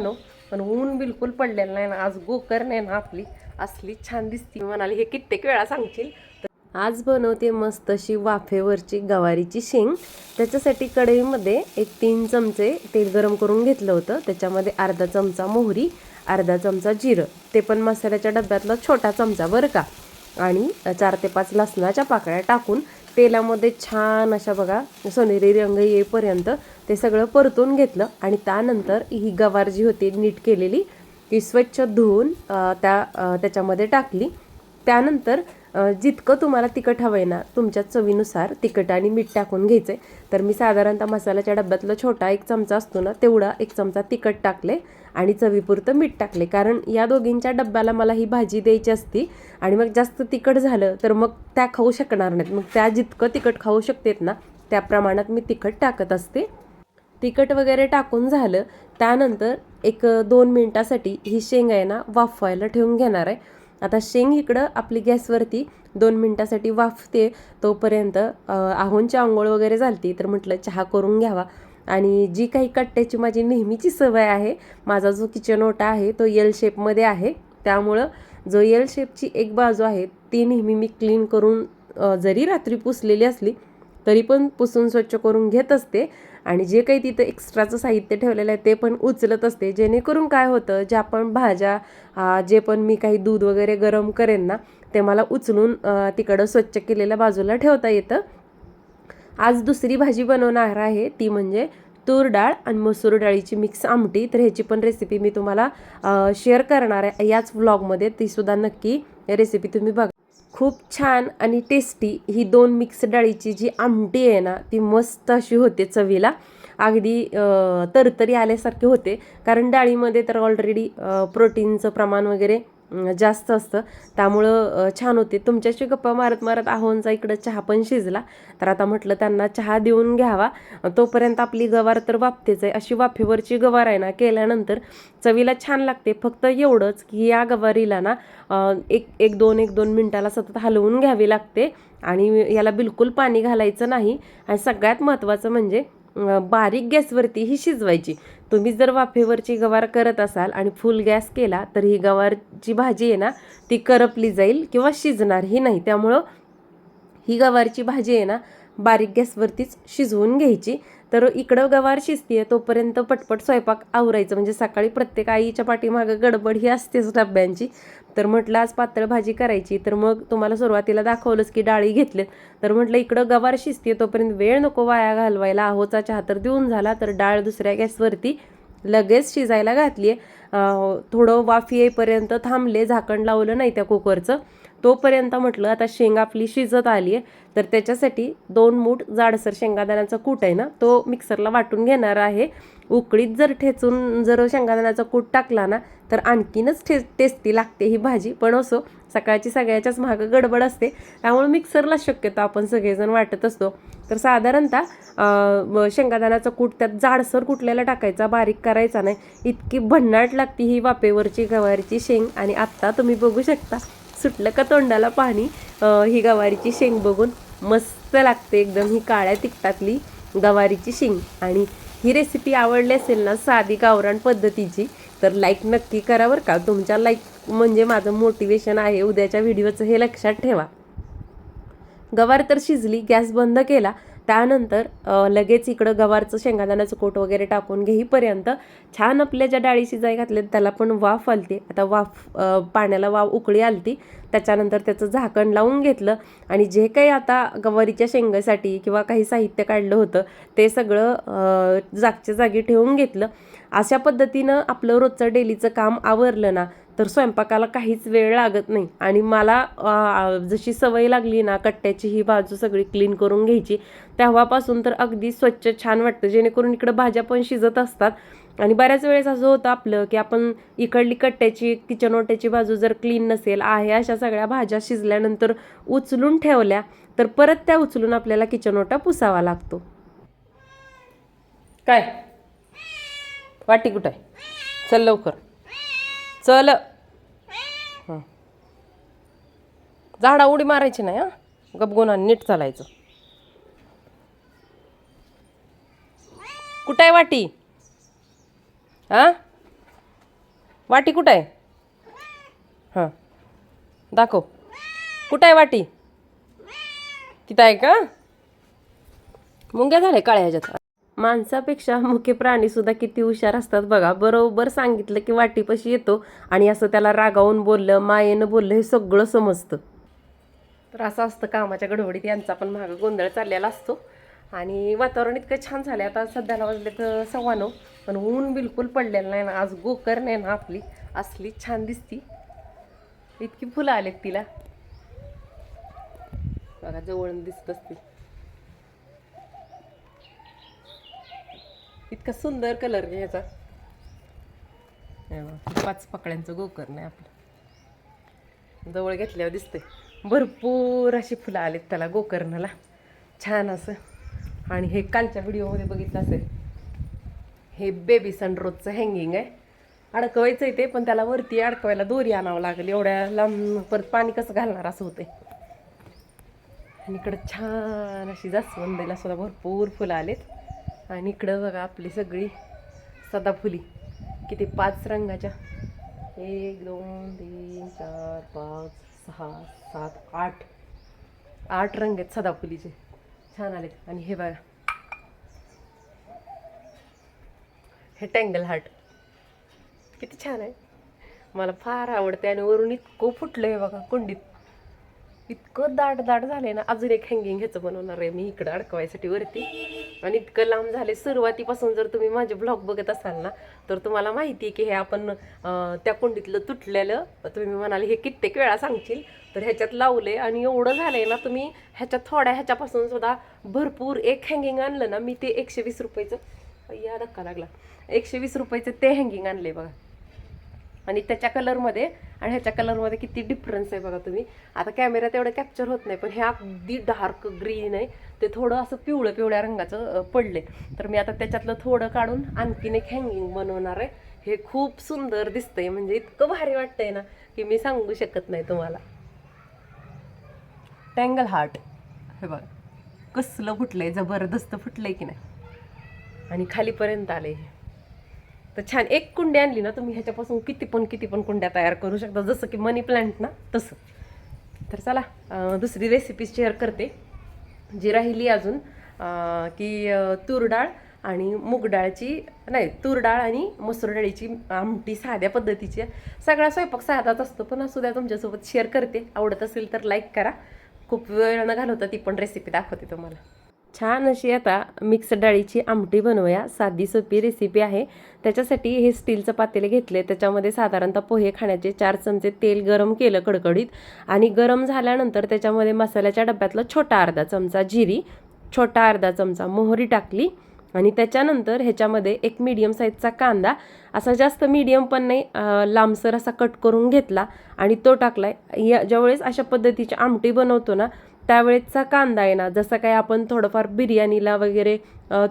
No पण ऊन बिलकुल पडलेलं नाही ना. आज गोकर्ण ना आपली. असली छान दिसती. म्हणाली हे कित्येक वेळा सांगशील? तर आज बनवते मस्त अशी वाफेवरची गवारीची शेंग. त्याच्यासाठी कढईमध्ये एक तीन चमचे तेल गरम करून घेतलं होतं. त्याच्यामध्ये अर्धा चमचा मोहरी अर्धा चमचा जिरं. ते पण मसाल्याच्या डब्यातला छोटा चमचा बरं का? आणि चार ते पाच लसणाच्या पाकळ्या टाकून तेलामध्ये छान अशा बघा सोनेरी रंग येईपर्यंत ते सगळं परतून घेतलं आणि त्यानंतर ही गवार जी होती नीट केलेली ती स्वच्छ धुवून त्या त्याच्यामध्ये टाकली. त्यानंतर जितकं तुम्हाला तिखट हवं आहे ना तुमच्या चवीनुसार तिखट आणि मीठ टाकून घ्यायचं आहे तर मी साधारणतः मसाल्याच्या डब्यातला छोटा एक चमचा असतो ना तेवढा एक चमचा तिखट टाकले आणि चवीपुरतं मीठ टाकले. कारण या दोघींच्या डब्याला मला ही भाजी द्यायची असती आणि मग जास्त तिखट झालं तर मग त्या खाऊ शकणार नाहीत. मग त्या जितकं तिखट खाऊ शकतेत ना त्या प्रमाणात मी तिखट टाकत असते. तिखट वगैरे टाकून झालं त्यानंतर एक दोन मिनटासाठी ही शेंग आहे ना वाफवायला ठेवून घेणार आहे. आता शेंग इकडं आपली गॅसवरती दोन मिनटासाठी वाफते तोपर्यंत अ, आहोंची आंघोळ वगैरे झालती तर म्हटलं चहा करून घ्यावा. आणि जी काही कट्ट्याची माझी नेहमीची सवय आहे माझा जो किचन ओटा आहे तो यल शेपमध्ये आहे. त्यामुळं जो यल शेपची एक बाजू आहे ती नेहमी मी क्लीन करून जरी रात्री पुसलेली असली तरी पण पुसून स्वच्छ करून घेत असते. आणि जे काही तिथं एक्स्ट्राचं साहित्य ठेवलेलं आहे ते पण उचलत असते. जेणेकरून काय होतं ज्या पण भाज्या जे पण मी काही दूध वगैरे गरम करेन ना ते मला उचलून तिकडं स्वच्छ केलेल्या बाजूला ठेवता येतं. आज दुसरी भाजी बनवणार आहे ती म्हणजे तूर डाळ आणि मसूर डाळीची मिक्स आमटी. तर ह्याची पण रेसिपी मी तुम्हाला शेअर करणार आहे. याच व्लॉगमध्ये तीसुद्धा नक्की रेसिपी तुम्ही बघा. खूप छान आणि टेस्टी ही दोन मिक्स डाळीची जी आमटी आहे ना ती मस्त अशी होते चवीला. अगदी तरतरी आल्यासारखे होते. कारण डाळीमध्ये तर ऑलरेडी प्रोटीनचं प्रमाण वगैरे जास्त असतं. त्यामुळं छान होते. तुमच्याशी गप्पा मारत मारत आहोंचा इकडं चहा पण शिजला. तर आता म्हटलं त्यांना चहा देऊन घ्यावा. तोपर्यंत आपली गवार तर वापतेच आहे. अशी वाफेवरची गवार आहे ना केल्यानंतर चवीला छान लागते. फक्त एवढंच की या गवारीला ना एक एक दोन एक दोन मिनटाला सतत हलवून घ्यावी लागते. आणि याला बिलकुल पाणी घालायचं नाही. आणि सगळ्यात महत्त्वाचं म्हणजे बारीक गॅसवरती ही शिजवायची. तुम्ही जर वाफेवरची गवार करत असाल आणि फुल गॅस केला तर ही गवारची भाजी आहे ना ती करपली जाईल किंवा शिजणारही नाही. त्यामुळं ही गवारची भाजी आहे ना बारीक गॅसवरतीच शिजवून घ्यायची. तर इकडं गवार शिजतीये तोपर्यंत पटपट स्वयंपाक आवरायचं. म्हणजे सकाळी प्रत्येक आईच्या पाठीमागं गडबड ही असतेच डब्यांची. तर म्हटलं आज पातळ भाजी करायची. तर मग तुम्हाला सुरुवातीला दाखवलंच की डाळी घेतलेत तर म्हटलं इकडं गवार शिजते तोपर्यंत वेळ नको वाया घालवायला. आहोचा चहा तर देऊन झाला तर डाळ दुसऱ्या गॅसवरती लगेच शिजायला घातली आहे थोडं वाफी येईपर्यंत थांबले झाकण लावलं नाही त्या कुकरचं. तोपर्यंत म्हटलं आता शेंग आपली शिजत आली आहे तर त्याच्यासाठी दोन मूठ जाडसर शेंगादाण्याचा कूट आहे ना तो मिक्सरला वाटून घेणार आहे. उकळीत जर ठेचून जर शेंगादाण्याचा कूट टाकला ना तर आणखीनच ठे टेस्टी लागते ही भाजी. पण असो सकाळची सगळ्याच्याच महाग गडबड असते त्यामुळे मिक्सरला शक्यतो आपण सगळेजण वाटत असतो. तर साधारणतः शेंगादाण्याचा कूट त्यात जाडसर कुटल्याला टाकायचा बारीक करायचा नाही. इतकी भन्नाट लागते ही वापेवरची गवारीची शेंग. आणि आत्ता तुम्ही बघू शकता सुटलं का तोंडाला पाणी. ही गवारीची शेंग बघून मस्त लागते एकदम. ही काळ्या तिखटातली गवारीची शेंग. आणि ही रेसिपी आवडली असेल ना साधी गावरान पद्धतीची तर लाईक नक्की करा बरं का. तुमच्या लाईक म्हणजे माझं मोटिवेशन आहे. उद्याच्या व्हिडिओचं हे लक्षात ठेवा. गवार तर शिजली गॅस बंद केला. त्यानंतर लगेच इकडं गवारचं शेंगादाण्याचं कोट वगैरे टाकून घेईपर्यंत छान आपल्या ज्या डाळी शिजाय घातले त्याला पण वाफ आलती. आता वाफ पाण्याला वाफ उकळी आलती. त्याच्यानंतर त्याचं झाकण लावून घेतलं आणि जे काही आता गवारीच्या शेंगासाठी किंवा काही साहित्य काढलं होतं ते सगळं जागच्या जागी ठेवून घेतलं. अशा पद्धतीनं आपलं रोजचं डेलीचं काम आवरलं ना तर स्वयंपाकाला काहीच वेळ लागत नाही. आणि मला जशी सवय लागली ना कट्ट्याची ही बाजू सगळी क्लीन करून घ्यायची तेव्हापासून तर अगदी स्वच्छ छान वाटतं. जेणेकरून इकडं भाज्या पण शिजत असतात. आणि बऱ्याच वेळेस असं होतं आपलं की आपण इकडली कट्ट्याची किचन ओट्याची बाजू जर क्लीन नसेल आहे अशा सगळ्या भाज्या शिजल्यानंतर उचलून ठेवल्या तर परत त्या उचलून आपल्याला किचन ओटा पुसावा लागतो. काय? वाटी कुठं आहे? चल लवकर. चल हं. झाडा उडी मारायची नाही हा? गपगोना नीट चालायचं. कुठं आहे वाटी? हा? वाटी कुठं आहे? हां. दाखव. कुठं आहे वाटी? तिथं आहे का? मुंग्या झाल्या काळ्या ह्याच्यात. माणसापेक्षा मुख्य प्राणी सुद्धा किती हुशार असतात बघा. बरोबर सांगितलं की वाटीपाशी येतो आणि असं त्याला रागावून बोललं मायेनं बोललं हे सगळं समजतं. तर असं असतं कामाच्या गडबडीत यांचा पण मागं गोंधळ चाललेला असतो. आणि वातावरण इतकं छान झालं आता सध्याला वाजले तर सव्वा नऊ. पण ऊन बिलकुल पडलेलं नाही ना. आज गोकर नाही ना आपली. असली छान दिसती. इतकी फुलं आलेत तिला. बघा जवळून दिसत असते. इतका सुंदर कलर आहे याचा पाच पकड्यांचं गोकर नाही आपलं. जवळ घेतल्यावर दिसतंय. भरपूर अशी फुलं आलेत त्याला गोकर्णाला. छान असं. आणि हे कालच्या व्हिडिओमध्ये बघितलं असेल. हे बेबी सनरोजचं हँगिंग आहे. अडकवायचं आहे ते पण त्याला वरती अडकवायला दोरी आणावं लागेल. एवढ्या लांब परत पाणी कसं घालणार असं होते आणि इकडं छान अशी जास्वंदीला सुद्धा भरपूर फुलं आलेत. आणि इकडं बघा आपली सगळी सदाफुली. किती पाच रंगाच्या. एक दोन तीन चार पाच सहा सात आठ. आठ रंग आहेत सदाफुलीचे. छान आलेत. आणि हे बघा. हे टँगल हार्ट किती छान आहे. मला फार आवडते आणि वरून इतकं फुटलं आहे बघा कुंडीत. इतकं दाट दाट झालंय ना अजून एक हँगिंग ह्याचं बनवणार आहे मी इकडं अडकवायसाठी वरती. आणि इतकं लांब झाले सुरुवातीपासून जर तुम्ही माझे ब्लॉग बघत असाल ना तर तुम्हाला माहिती आहे की हे आपण त्या कुंडीतलं तुटलेलं तुम्ही म्हणाले हे कित्येक वेळा सांगशील तर ह्याच्यात लावले आणि एवढं झालंय ना तुम्ही ह्याच्यात थोड्या ह्याच्यापासून सुद्धा भरपूर एक हँगिंग आणलं ना मी ते एकशे वीस रुपयाचं या धक्का लागला. एकशे वीस रुपयाचं ते हँगिंग आणले बघा. आणि त्याच्या कलरमध्ये आणि ह्याच्या कलरमध्ये किती डिफरन्स आहे बघा तुम्ही. आता कॅमेऱ्यात एवढं कॅप्चर होत नाही पण हे अगदी डार्क ग्रीन आहे. ते थोडं असं पिवळं पिवळ्या रंगाचं पडले तर मी आता त्याच्यातलं थोडं काढून आणखीन एक हँगिंग बनवणार आहे. हे खूप सुंदर दिसतंय म्हणजे इतकं भारी वाटतंय ना की मी सांगू शकत नाही तुम्हाला. टँगल हार्ट हे बघा कसलं फुटलंय जबरदस्त फुटलंय की नाही. आणि खालीपर्यंत आले हे. तर छान एक कुंडी आणली ना तुम्ही ह्याच्यापासून किती पण किती पण कुंड्या तयार करू शकता. जसं की मनी प्लांट ना तसं. तर चला दुसरी रेसिपी शेअर करते. जी राहिली अजून की तूर डाळ आणि मूग डाळची नाही तूर डाळ आणि मसूर डाळीची आमटी साध्या पद्धतीची. आहे. सगळा स्वयंपाक साधाच असतो पण असू द्या तुमच्यासोबत शेअर करते. आवडत असेल तर लाईक करा. खूप वेळ न घालवता ती पण रेसिपी दाखवते तुम्हाला. छान अशी आता मिक्स डाळीची आमटी बनवूया. साधी सोपी रेसिपी आहे. त्याच्यासाठी हे स्टीलचं पातेले घेतले त्याच्यामध्ये साधारणतः पोहे खाण्याचे चार चमचे तेल गरम केलं कडकडीत आणि गरम झाल्यानंतर त्याच्यामध्ये मसाल्याच्या डब्यातला छोटा अर्धा चमचा जिरी छोटा अर्धा चमचा मोहरी टाकली आणि त्याच्यानंतर ह्याच्यामध्ये एक मीडियम साईजचा कांदा. असा जास्त मीडियम पण नाही लांबसर असा कट करून घेतला आणि तो टाकला या ज्यावेळेस अशा पद्धतीची आमटी बनवतो ना त्यावेळेसचा कांदा आहे ना जसं काय आपण थोडंफार बिर्याणीला वगैरे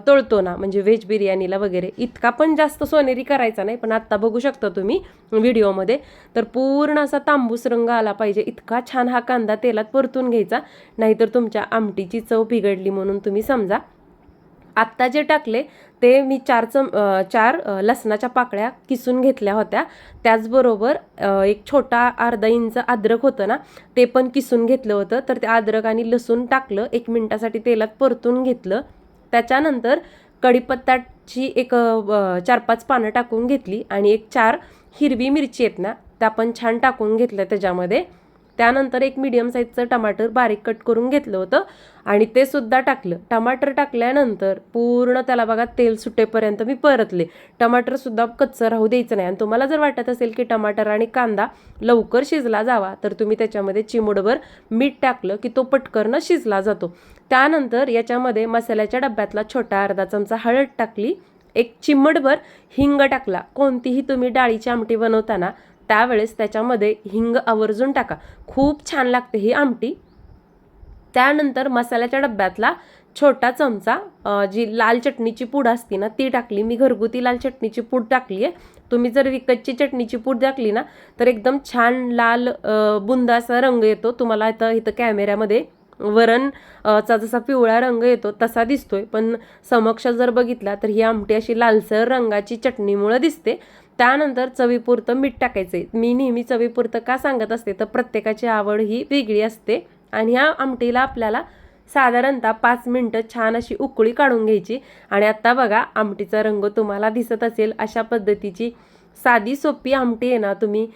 तळतो ना म्हणजे व्हेज बिर्याणीला वगैरे इतका पण जास्त सोनेरी करायचा नाही पण आत्ता बघू शकता तुम्ही व्हिडिओमध्ये. तर पूर्ण असा तांबूस रंग आला पाहिजे इतका छान हा कांदा तेलात परतून घ्यायचा नाहीतर तुमच्या आमटीची चव बिघडली म्हणून तुम्ही समजा आत्ता जे टाकले ते मी चार चम चार लसणाच्या पाकळ्या किसून घेतल्या होत्या. त्याचबरोबर एक छोटा अर्धा इंच अद्रक होतं ना ते पण किसून घेतलं होतं. तर ते अद्रक आणि लसूण टाकलं एक मिनटासाठी तेलात परतून घेतलं. त्याच्यानंतर कढीपत्ताची एक चार पाच पानं टाकून घेतली आणि एक चार हिरवी मिरची आहेत ना त्या पण छान टाकून घेतल्या त्याच्यामध्ये. त्यानंतर एक मीडियम साईजचं टमाटर बारीक कट करून घेतलं होतं आणि ते सुद्धा टाकलं. टमाटर टाकल्यानंतर पूर्ण त्याला बघा तेल सुटेपर्यंत मी परतले. टमाटरसुद्धा कच्चं राहू द्यायचं नाही. आणि तुम्हाला जर वाटत असेल की टमाटर आणि कांदा लवकर शिजला जावा तर तुम्ही त्याच्यामध्ये चिमडभर मीठ टाकलं की तो पटकरनं शिजला जातो. त्यानंतर याच्यामध्ये मसाल्याच्या डब्यातला छोटा अर्धा चमचा हळद टाकली. एक चिमटभर हिंग टाकला. कोणतीही तुम्ही डाळीची आमटी बनवताना त्यावेळेस त्याच्यामध्ये हिंग आवर्जून टाका. खूप छान लागते ही आमटी. त्यानंतर मसाल्याच्या डब्यातला छोटा चमचा जी लाल चटणीची पूड असते ना ती टाकली. मी घरगुती लाल चटणीची पूड टाकली आहे तुम्ही जर विकतची चटणीची पूड टाकली ना तर एकदम छान लाल बुंदा असा रंग येतो. तुम्हाला आता इथं कॅमेऱ्यामध्ये वरण चा जसा पिवळा रंग येतो तसा दिसतोय. पण समक्ष जर बघितला तर ही आमटी अशी लालसर रंगाची चटणीमुळं दिसते. त्यानंतर चवीपुरतं मीठ टाकायचे मी नेहमी चवीपुरतं का सांगत असते? तर प्रत्येकाची आवड ही वेगळी असते. आणि ह्या आमटीला आपल्याला साधारणतः पाच मिनटं छान अशी उकळी काढून घ्यायची. आणि आत्ता बघा आमटीचा रंग तुम्हाला दिसत असेल. अशा पद्धतीची साधी सोपी आमटी आहे ना तुम्ही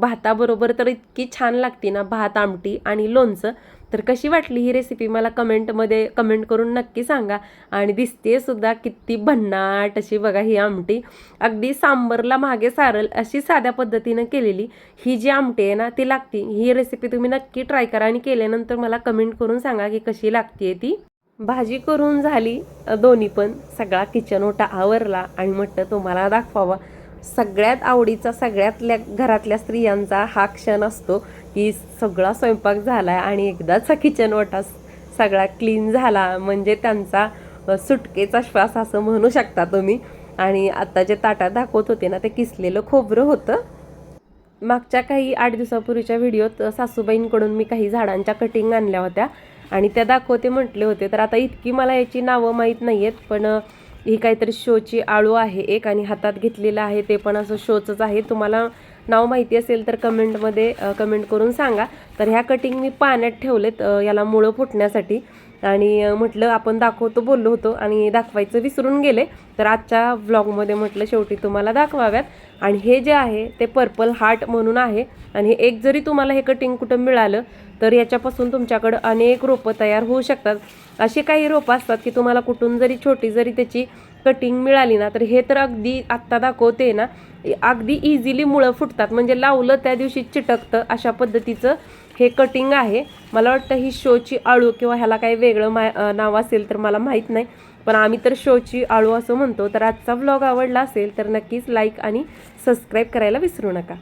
भाताबरोबर तर इतकी छान लागते ना भात आमटी आणि लोणचं. तर कशी वाटली ही रेसिपी मला कमेंटमध्ये कमेंट करून नक्की सांगा. आणि दिसते सुद्धा किती भन्नाट अशी बघा ही आमटी. अगदी सांबरला मागे सारल अशी साध्या पद्धतीनं केलेली. ही जी आमटी आहे ना ती लागती. ही रेसिपी तुम्ही नक्की ट्राय करा आणि केल्यानंतर मला कमेंट करून सांगा की कशी लागते ती. भाजी करून झाली दोन्ही पण. सगळा किचन ओटा आवरला आणि म्हटलं तुम्हाला दाखवावा. सगळ्यात आवडीचा सगळ्यातल्या घरातल्या स्त्रियांचा हा क्षण असतो की सगळा स्वयंपाक झाला आहे आणि एकदाचा किचन ओटा सगळा क्लीन झाला म्हणजे त्यांचा सुटकेचा श्वास असं म्हणू शकता तुम्ही. आणि आता जे ताटात दाखवत होते ना ते किसलेलं खोबरं होतं. मागच्या काही आठ दिवसापूर्वीच्या व्हिडिओत सासूबाईंकडून मी काही झाडांच्या कटिंग आणल्या होत्या. आणि त्या दाखवते म्हटले होते. तर आता इतकी मला याची नावं माहीत नाही आहेत पण ही काहीतरी शोची आळू आहे एक आणि हातात घेतलेलं आहे ते पण असं शोचंच आहे. तुम्हाला नाव माहिती असेल तर कमेंटमध्ये कमेंट करून सांगा. तर ह्या कटिंग मी पाण्यात ठेवलेत याला मुळं फुटण्यासाठी. आणि म्हटलं आपण दाखवतो बोललो होतो आणि दाखवायचं विसरून गेले. तर आजच्या व्लॉगमध्ये म्हटलं शेवटी तुम्हाला दाखवाव्यात. आणि हे जे आहे ते पर्पल हार्ट म्हणून आहे. आणि हे एक जरी तुम्हाला हे कटिंग कुठं मिळालं तर याच्यापासून तुमच्याकडं अनेक रोपं तयार होऊ शकतात. अशी काही रोपं असतात की तुम्हाला कुठून जरी छोटी जरी त्याची कटिंग मिळाली ना तर हे तर अगदी आत्ता दाखवते ना अगदी इझिली मुळं फुटतात. म्हणजे लावलं त्या दिवशी चिटकतं अशा पद्धतीचं हे कटिंग आहे. मला वाटतं ही शोची आळू किंवा ह्याला काही वेगळं मा नाव असेल तर मला माहीत नाही. पण आम्ही तर शोची आळू असं म्हणतो. तर आजचा व्लॉग आवडला असेल तर नक्कीच लाईक आणि सबस्क्राईब करायला विसरू नका.